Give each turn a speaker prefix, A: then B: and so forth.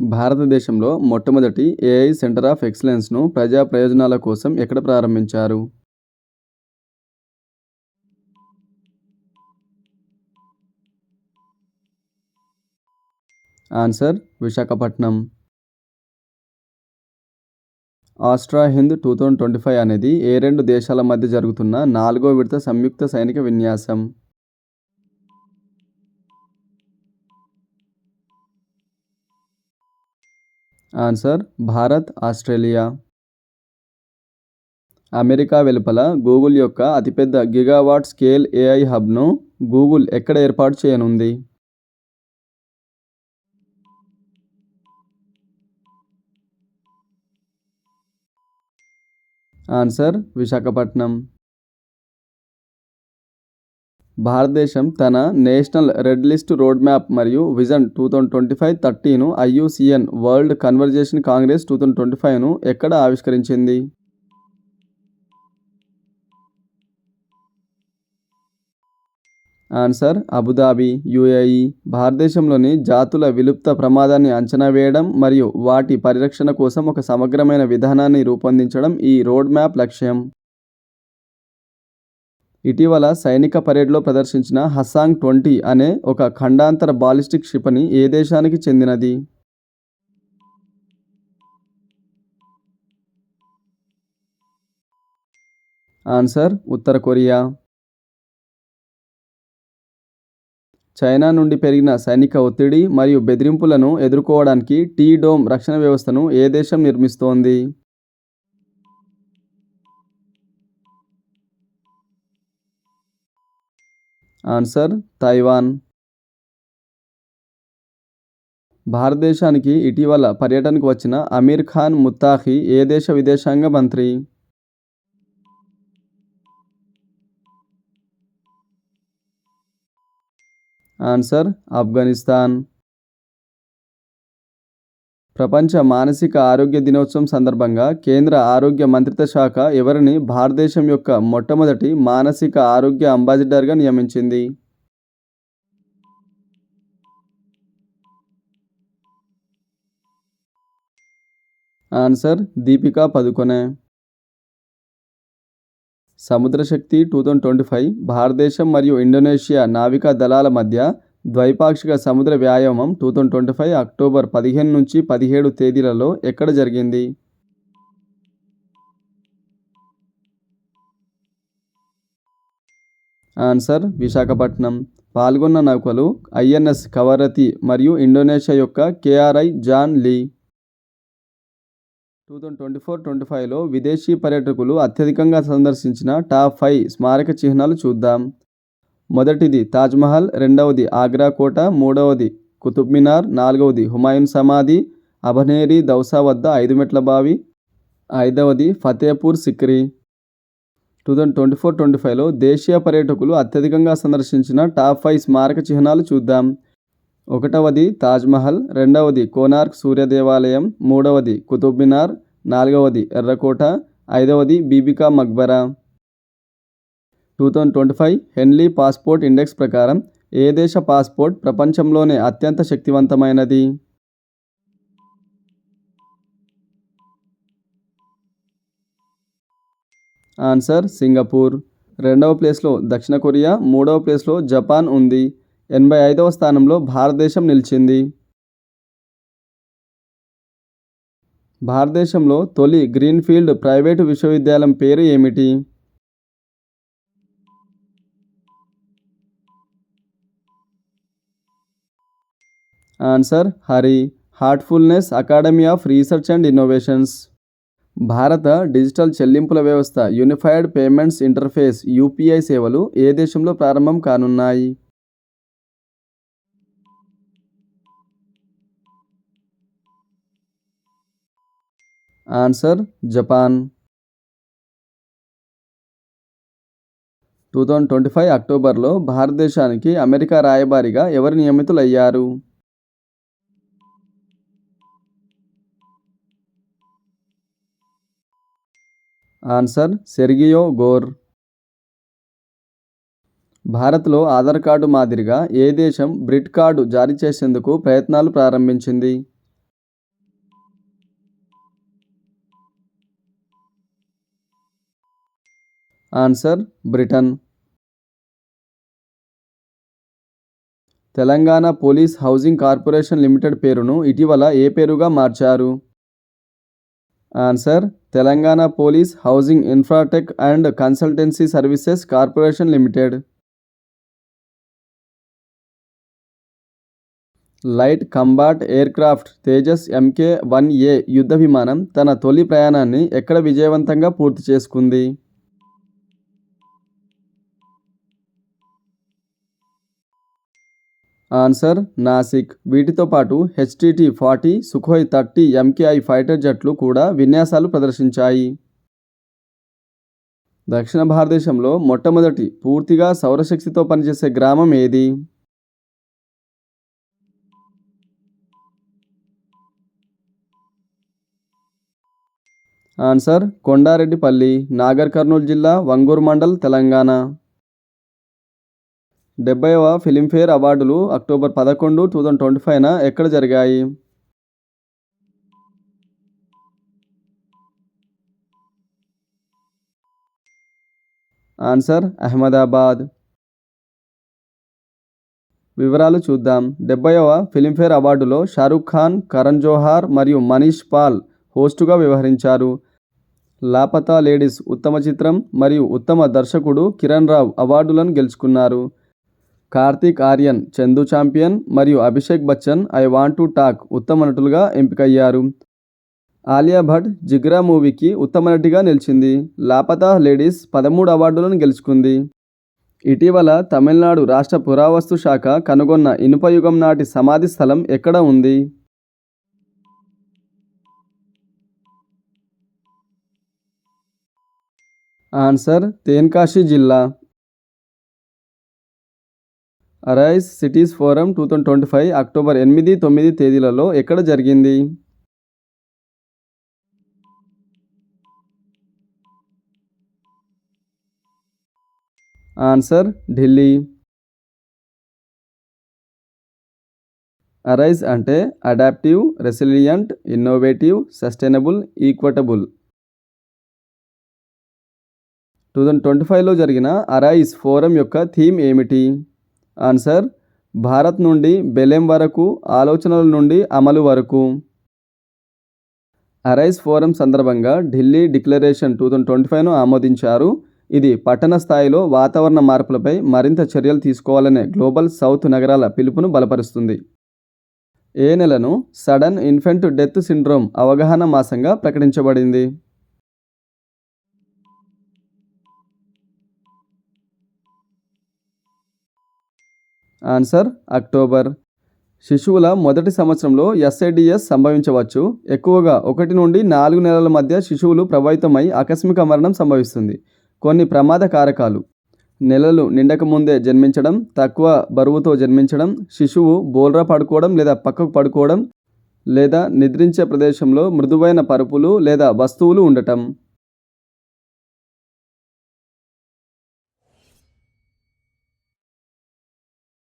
A: భారతదేశంలో మొట్టమొదటి AI center of ఎక్సలెన్స్ను ప్రజా ప్రయోజనాల కోసం ఎక్కడ ప్రారంభించారు? Answer Visakhapatnam AustraHind two thousand twenty five అనేది ఏ రెండు దేశాల మధ్య జరుగుతున్న నాలుగో విడత సంయుక్త సైనిక విన్యాసం. Answer Bharat Australia. అమెరికా వెలుపల గూగుల్ యొక్క అతిపెద్ద గిగావాట్ స్కేల్ ఏఐ హబ్ను గూగుల్ ఎక్కడ ఏర్పాటు చేయనుంది? ఆన్సర్ విశాఖపట్నం. భారతదేశం తన national red list road map మరియు vision two thousand twenty five thirteen IUCN world conservation congress two thousand twenty ఫైవ్ను ఎక్కడ ఆవిష్కరించింది? Answer Abu Dhabi UAE. భారతదేశంలోని జాతుల విలుప్త ప్రమాదాన్ని అంచనా వేయడం మరియు వాటి పరిరక్షణ కోసం ఒక సమగ్రమైన విధానాన్ని రూపొందించడం ఈ రోడ్ మ్యాప్ లక్ష్యం. ఇటీవల సైనిక పరేడ్లో ప్రదర్శించిన హసాంగ్ ట్వంటీ అనే ఒక ఖండాంతర బాలిస్టిక్ క్షిపణి ఏ దేశానికి చెందినది? ఆన్సర్ ఉత్తర కొరియా. చైనా నుండి పెరిగిన సైనిక ఒత్తిడి మరియు బెదిరింపులను ఎదుర్కోవడానికి టీ డోమ్ రక్షణ వ్యవస్థను ఏ దేశం నిర్మిస్తోంది? ఆన్సర్ తైవాన్ భారతదేశానికి ఇటీవల పర్యటనకు వచ్చిన అమీర్ ఖాన్ ముత్తాఖి ఏ దేశ విదేశాంగ మంత్రి? ఆన్సర్ ఆఫ్ఘనిస్తాన్ ప్రపంచ మానసిక ఆరోగ్య దినోత్సవం సందర్భంగా కేంద్ర ఆరోగ్య మంత్రిత్వ శాఖ ఎవరిని భారతదేశం యొక్క మొట్టమొదటి మానసిక ఆరోగ్య అంబాసిడర్గా నియమించింది. Answer Deepika Padukone. Samudrashakti two thousand twenty five భారతదేశం మరియు ఇండోనేషియా నావికా దళాల మధ్య ద్వైపాక్షిక సముద్ర వ్యాయామం two thousand twenty five October పదిహేను నుంచి పదిహేడు తేదీలలో ఎక్కడ జరిగింది? ఆన్సర్ విశాఖపట్నం. పాల్గొన్న నౌకలు ఐఎన్ఎస్ కవరతి మరియు ఇండోనేషియా యొక్క KRI John Lie. Two thousand twenty four twenty ఫైవ్లో విదేశీ పర్యాటకులు అత్యధికంగా సందర్శించిన టాప్ ఫైవ్ స్మారక చిహ్నాలు చూద్దాం. మొదటిది తాజ్మహల్ రెండవది ఆగ్రా కోట మూడవది కుతుబ్ మినార్ నాలుగవది హుమాయూన్ సమాధి అభనేరి దౌసా వద్ద ఐదు మెట్ల బావి ఐదవది Fatehpur Sikri. Two thousand twenty four twenty ఫైవ్లో దేశీయ పర్యాటకులు అత్యధికంగా సందర్శించిన టాప్ ఫైవ్ స్మారక చిహ్నాలు చూద్దాం. ఒకటవది తాజ్మహల్ రెండవది కోనార్క్ సూర్య దేవాలయం మూడవది కుతుబ్ మినార్ నాలుగవది ఎర్రకోట ఐదవది Bibi ka Maqbara. Two thousand twenty five Henley passport index ప్రకారం ఏ దేశ పాస్పోర్ట్ ప్రపంచంలోనే అత్యంత శక్తివంతమైనది? ఆన్సర్ సింగపూర్ రెండవ ప్లేస్లో దక్షిణ కొరియా మూడవ ప్లేస్లో జపాన్ ఉంది. ఎనభై ఐదవ స్థానంలో భారతదేశం నిలిచింది. భారతదేశంలో తొలి గ్రీన్ఫీల్డ్ ప్రైవేటు విశ్వవిద్యాలయం పేరు ఏమిటి? Answer Hari heartfulness academy of research and innovations భారత డిజిటల్ చెల్లింపుల వ్యవస్థ యూనిఫైడ్ పేమెంట్స్ ఇంటర్ఫేస్ యూపీఐ సేవలు ఏ దేశంలో ప్రారంభం కానున్నాయి? Answer Japan two thousand twenty five అక్టోబర్లో భారతదేశానికి అమెరికా రాయబారిగా ఎవరు నియమితులయ్యారు? Answer Sergio Gor. భారత్లో ఆధార్ కార్డు మాదిరిగా ఏ దేశం బ్రిట్ కార్డు జారీ చేసేందుకు ప్రయత్నాలు ప్రారంభించింది? Answer Britain. Telangana police housing corporation limited పేరును ఇటీవల ఏ పేరుగా మార్చారు? Answer Telangana police housing infratech and consultancy services corporation limited. Light combat aircraft Tejas MK one A యుద్ధ విమానం తన తొలి ప్రయాణాన్ని ఎక్కడ విజయవంతంగా పూర్తి చేసుకుంది? ఆన్సర్ నాసిక్. వీటితో పాటు HTT forty Sukhoi thirty MKI fighter జట్లు కూడా విన్యాసాలు ప్రదర్శించాయి. దక్షిణ భారతదేశంలో మొట్టమొదటి పూర్తిగా సౌరశక్తితో పనిచేసే గ్రామం ఏది? ఆన్సర్ కొండారెడ్డిపల్లి నాగర్ కర్నూలు జిల్లా వంగూరు మండల్ తెలంగాణ. డెబ్బైవ ఫిలింఫేర్ అవార్డులు అక్టోబర్ పదకొండు టూ థౌజండ్ ట్వంటీ ఫైవ్న ఎక్కడ జరిగాయి? ఆన్సర్ అహ్మదాబాద్. వివరాలు చూద్దాం. డెబ్బైవ ఫిలింఫేర్ అవార్డులో షారుఖ్ ఖాన్ కరణ్ జోహార్ మరియు మనీష్ పాల్ హోస్టుగా వ్యవహరించారు. లాపతా లేడీస్ ఉత్తమ చిత్రం మరియు ఉత్తమ దర్శకుడు కిరణ్ రావ్ అవార్డులను గెలుచుకున్నారు. కార్తీక్ ఆర్యన్ చందు ఛాంపియన్ మరియు Abhishek Bachchan I want to talk ఉత్తమ నటులుగా ఎంపికయ్యారు. ఆలియా భట్ జిగ్రా మూవీకి ఉత్తమ నటిగా నిలిచింది. లాపతా లేడీస్ పదమూడు అవార్డులను గెలుచుకుంది. ఇటీవల తమిళనాడు రాష్ట్ర పురావస్తు శాఖ కనుగొన్న ఇనుపయుగం నాటి సమాధి స్థలం ఎక్కడ ఉంది? ఆన్సర్ తేన్కాశి జిల్లా. Arise cities forum two thousand twenty five October ఎనిమిది తొమ్మిది తేదీలలో ఎక్కడ జరిగింది? ఆన్సర్ ఢిల్లీ అరైజ్ అంటే adaptive resilient innovative sustainable equitable two thousand twenty ఫైవ్లో జరిగిన అరైజ్ ఫోరం యొక్క థీమ్ ఏమిటి? ఆన్సర్ భారత్ నుండి బెలెం వరకు ఆలోచనల నుండి అమలు వరకు. అరైజ్ ఫోరం సందర్భంగా Delhi declaration two thousand twenty ఫైవ్ను ఆమోదించారు. ఇది పట్టణ స్థాయిలో వాతావరణ మార్పులపై మరింత చర్యలు తీసుకోవాలనే గ్లోబల్ సౌత్ నగరాల పిలుపును బలపరుస్తుంది. ఏ నెలను సడన్ ఇన్ఫెంట్ డెత్ సిండ్రోమ్ అవగాహన మాసంగా ప్రకటించబడింది? Answer October. శిశువుల మొదటి సంవత్సరంలో ఎస్ఐడిఎస్ సంభవించవచ్చు. ఎక్కువగా ఒకటి నుండి నాలుగు నెలల మధ్య శిశువులు ప్రభావితమై ఆకస్మిక మరణం సంభవిస్తుంది. కొన్ని ప్రమాద కారకాలు. నెలలు నిండక ముందే జన్మించడం తక్కువ బరువుతో జన్మించడం శిశువు బోల్రా పడుకోవడం లేదా పక్కకు పడుకోవడం లేదా నిద్రించే ప్రదేశంలో మృదువైన పరుపులు లేదా వస్తువులు ఉండటం.